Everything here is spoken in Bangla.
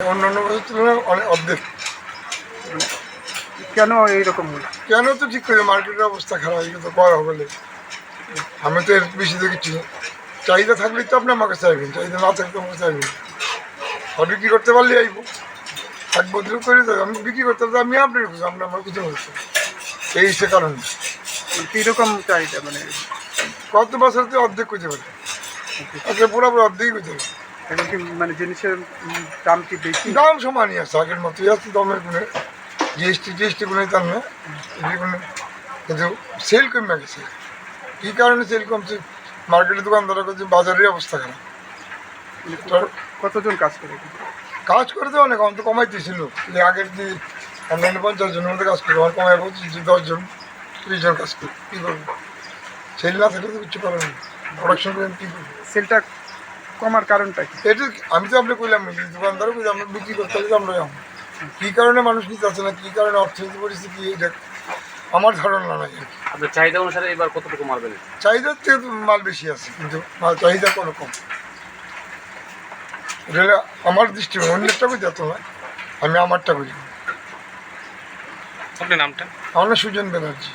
অন্যান্য তুলনায় অনেক অর্ধেক কেন এইরকম হলো? কেন তো ঠিক করে মার্কেটের অবস্থা খারাপ হয়ে গেছে করা হবে। আমি তো এর বেশি দেখেছি। চাহিদা থাকলেই তো আপনি আমাকে চাইবেন চাহিদা না থাকলে আমাকে চাইবেন। আর বিক্রি করতে পারলে আইব। এক বছর করে দেবে আমি বিক্রি করতে পারলে আমি আপনার খুশি আপনি আমার কিছু বলছেন এই সে কারণ। কীরকম চাহিদা মানে? কত বছর তো অর্ধেক করতে পারে। আচ্ছা পুরোপুরি অর্ধেকই করতে পারে। এখন কি মানে জিনিসের দাম কি বেশি? দাম সমানই আছে আগের মতোই আছে দামের কোনো জিএসটি টিএসটি কোনো তার না এগুলি কোনো কিন্তু সেল কমে গেছে। কী কারণে সেল কমছে? মার্কেটে দোকানদাররা করছে বাজারের অবস্থা খারাপ। মানে কতজন কাজ করে কাজ করে তো অনেক অন্ত কমাইতেছিল। যে আগের যে অন্যান্য পঞ্চাশ জনের মধ্যে কাজ করবে আমার কমাই পঁচিশ দশজন ত্রিশ জন কাজ করবে। কী করব? সেল না থাকলে তো কিছু করার নেই। প্রোডাকশন করে কী করব? সেলটা কমার কারণটা কি? এটা আমি তো আপনি কইলাম যে দোকানদারও কইলাম আমরা বিক্রি করতে হলে তো আমরা যাব। কী কারণে মানুষ নিতে আসে না? কী কারণে অর্থনীতি পরিস্থিতি এটা আমার ধারণা নাই। আপনার চাহিদা অনুসারে এবার কতটুকু মারবেন চাহিদার থেকে তো মাল বেশি আছে কিন্তু মাল চাহিদা কোনো কম। এটা আমার দৃষ্টি অন্যেরটা বুঝতে তো না আমি আমারটা বুঝি আপনার নামটা? আমার সুজন ব্যানার্জি।